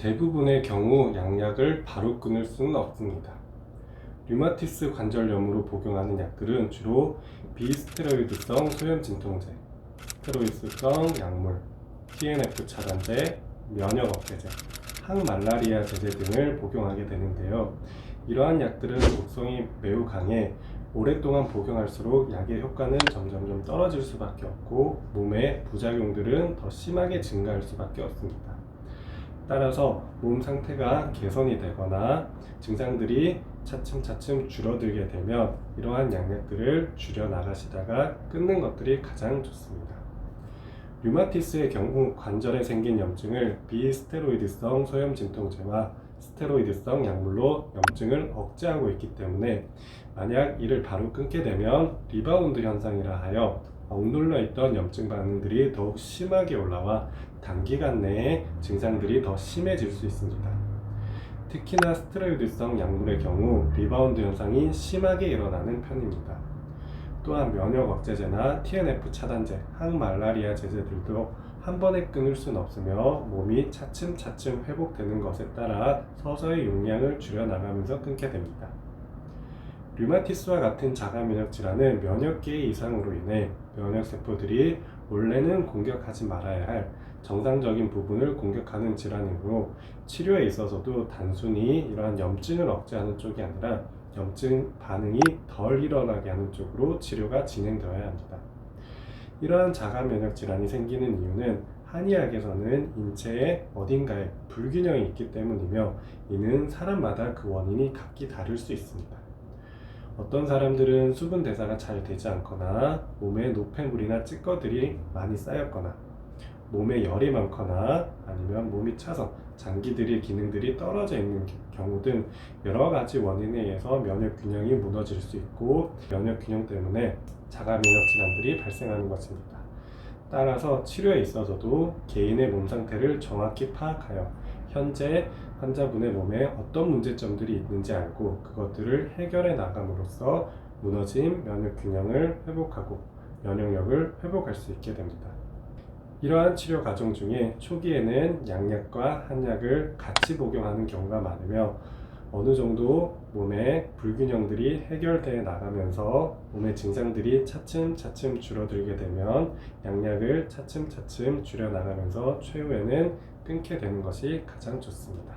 대부분의 경우 양약을 바로 끊을 수는 없습니다. 류마티스 관절염으로 복용하는 약들은 주로 비스테로이드성 소염 진통제, 스테로이드성 약물, TNF 차단제, 면역 억제제, 항말라리아 제제 등을 복용하게 되는데요. 이러한 약들은 독성이 매우 강해 오랫동안 복용할수록 약의 효과는 점점점 떨어질 수밖에 없고 몸의 부작용들은 더 심하게 증가할 수밖에 없습니다. 따라서 몸 상태가 개선이 되거나 증상들이 차츰차츰 줄어들게 되면 이러한 약약들을 줄여 나가시다가 끊는 것들이 가장 좋습니다. 류마티스의 경우 관절에 생긴 염증을 비스테로이드성 소염 진통제와 스테로이드성 약물로 염증을 억제하고 있기 때문에 만약 이를 바로 끊게 되면 리바운드 현상이라 하여 억눌러 있던 염증 반응들이 더욱 심하게 올라와 단기간 내에 증상들이 더 심해질 수 있습니다. 특히나 스테로이드성 약물의 경우 리바운드 현상이 심하게 일어나는 편입니다. 또한 면역 억제제나 TNF 차단제, 항말라리아 제제들도 한 번에 끊을 수는 없으며 몸이 차츰차츰 회복되는 것에 따라 서서히 용량을 줄여 나가면서 끊게 됩니다. 류마티스와 같은 자가 면역 질환은 면역계의 이상으로 인해 면역 세포들이 원래는 공격하지 말아야 할 정상적인 부분을 공격하는 질환이므로 치료에 있어서도 단순히 이러한 염증을 억제하는 쪽이 아니라 염증 반응이 덜 일어나게 하는 쪽으로 치료가 진행되어야 합니다. 이러한 자가 면역 질환이 생기는 이유는 한의학에서는 인체의 어딘가에 불균형이 있기 때문이며 이는 사람마다 그 원인이 각기 다를 수 있습니다. 어떤 사람들은 수분 대사가 잘 되지 않거나 몸에 노폐물이나 찌꺼들이 많이 쌓였거나 몸에 열이 많거나 아니면 몸이 차서 장기들의 기능들이 떨어져 있는 경우 등 여러 가지 원인에 의해서 면역 균형이 무너질 수 있고 면역 균형 때문에 자가 면역 질환들이 발생하는 것입니다. 따라서 치료에 있어서도 개인의 몸 상태를 정확히 파악하여 현재 환자분의 몸에 어떤 문제점들이 있는지 알고 그것들을 해결해 나감으로써 무너진 면역 균형을 회복하고 면역력을 회복할 수 있게 됩니다. 이러한 치료 과정 중에 초기에는 양약과 한약을 같이 복용하는 경우가 많으며 어느 정도 몸의 불균형들이 해결되어 나가면서 몸의 증상들이 차츰차츰 줄어들게 되면 양약을 차츰차츰 줄여 나가면서 최후에는 끊게 되는 것이 가장 좋습니다.